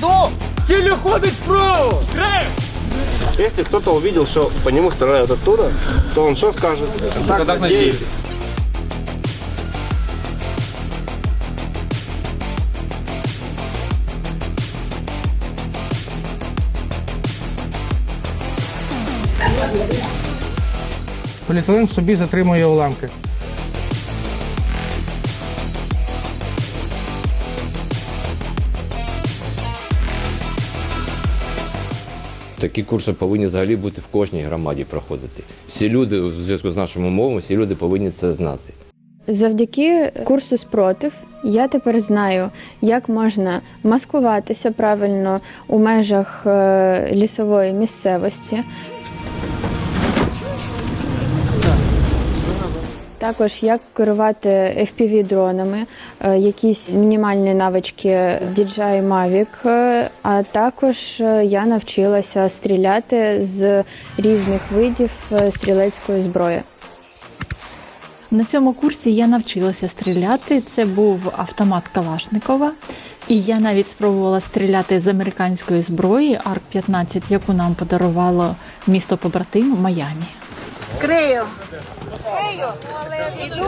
До! Тілі ходить вправо! Крем! Если кто-то увидел, что по нему стреляют оттуда, то он что скажет? Так, так надеюсь. Поліетилен собі затримує уламки. Такі курси повинні взагалі бути в кожній громаді проходити. Всі люди, у зв'язку з нашими умовами, всі люди повинні це знати. Завдяки курсу спротив я тепер знаю, як можна маскуватися правильно у межах е, лісової місцевості. Також як керувати FPV-дронами, е, якісь мінімальні навички DJI Mavic, е, а також е, я навчилася стріляти з різних видів стрілецької зброї. На цьому курсі я навчилася стріляти. Це був автомат Калашникова. І я навіть спробувала стріляти з американської зброї АРК-15, яку нам подарувало місто побратим Майамі. Крию. Крию. Іду.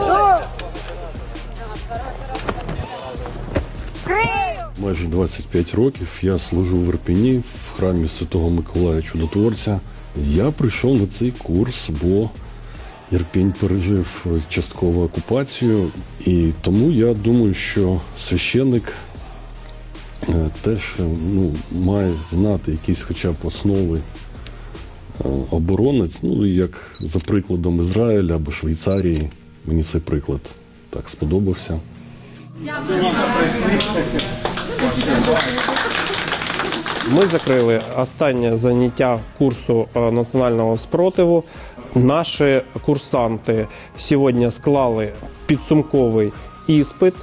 Майже 25 років я служу в Ірпені в храмі Святого Миколая Чудотворця. Я прийшов на цей курс, бо Ірпінь пережив часткову окупацію, і тому я думаю, що священник е, теж е, ну, має знати якісь хоча б основи оборони, ну як за прикладом Ізраїля або Швейцарії. Мені цей приклад так сподобався. Ми закрили останнє заняття курсу е, національного спротиву. Наші курсанти сьогодні склали підсумковий іспит,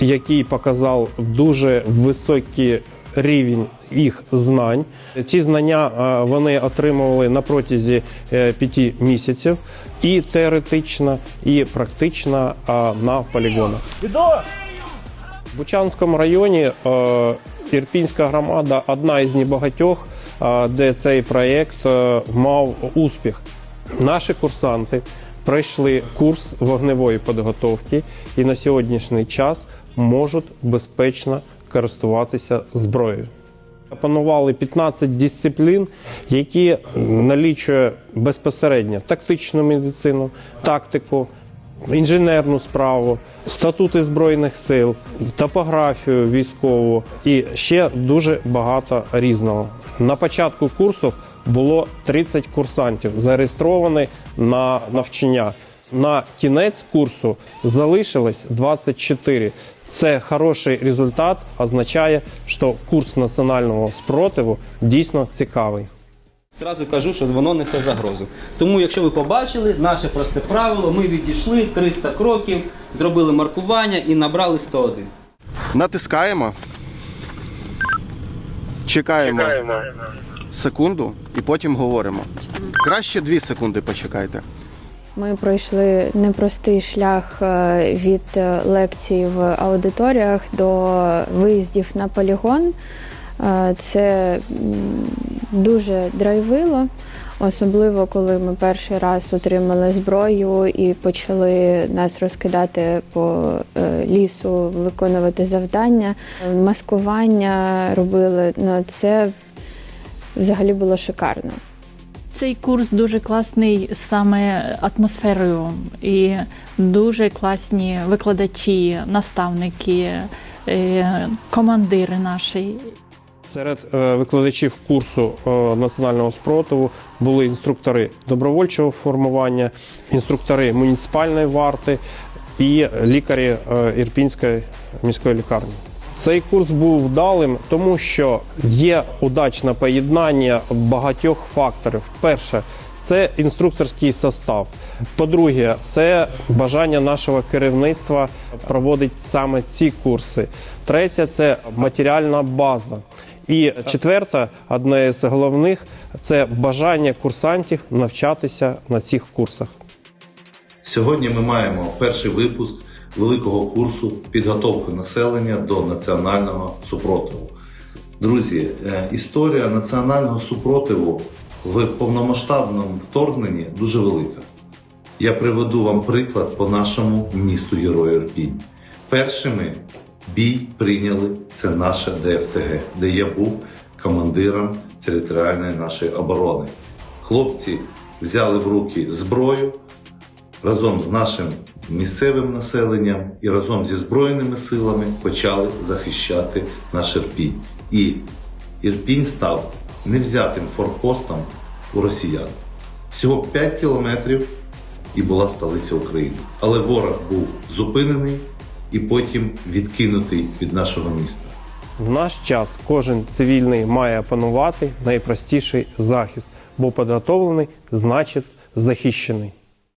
який показав дуже високий рівень їх знань. Ці знання е, вони отримували на протязі е, п'яти місяців і теоретично, і практично на полігонах. В Бучанському районі е, Ірпінська громада одна із небагатьох, де цей проєкт мав успіх. Наші курсанти пройшли курс вогневої підготовки і на сьогоднішній час можуть безпечно користуватися зброєю. Опанували 15 дисциплін, які налічує безпосередньо тактичну медицину, тактику, інженерну справу, статути збройних сил, топографію військову і ще дуже багато різного. На початку курсу було 30 курсантів, зареєстровані на навчання. На кінець курсу залишилось 24. Це хороший результат, означає, що курс національного спротиву дійсно цікавий. Зразу кажу, що воно несе загрозу. Тому, якщо ви побачили, наше просте правило, ми відійшли 300 кроків, зробили маркування і набрали 101. Натискаємо. Чекаємо, секунду і потім говоримо. Краще дві секунди почекайте. Ми пройшли непростий шлях е, від е, лекцій в аудиторіях до виїздів на полігон. Е, Це дуже драйвило, особливо коли ми перший раз отримали зброю і почали нас розкидати по лісу, виконувати завдання. Маскування робили. Ну, це взагалі було шикарно. Цей курс дуже класний саме атмосферою і дуже класні викладачі, наставники, е, командири наші. Серед е, викладачів курсу е, національного спротиву були інструктори добровольчого формування, інструктори муніципальної варти і лікарі Ірпінської міської лікарні. Цей курс був вдалим, тому що є удачне поєднання багатьох факторів. Перше, це інструкторський состав. По-друге, це бажання нашого керівництва проводити саме ці курси. Третє це матеріальна база. І четверте, одне з головних це бажання курсантів навчатися на цих курсах. Сьогодні ми маємо перший випуск великого курсу підготовки населення до національного супротиву. Друзі, е, історія національного супротиву в повномасштабному вторгненні дуже велика. Я приведу вам приклад по нашому місту Герою Ірпінь. Першими бій прийняли це наше ДФТГ, де я був командиром територіальної нашої оборони. Хлопці взяли в руки зброю разом з нашим місцевим населенням і разом зі Збройними силами почали захищати наш Ірпінь. І Ірпінь став невзятим форпостом у росіян. Всього 5 кілометрів і була столиця України. Але ворог був зупинений і потім відкинутий від нашого міста. В наш час кожен цивільний має опанувати найпростіший захист, бо підготовлений значить захищений.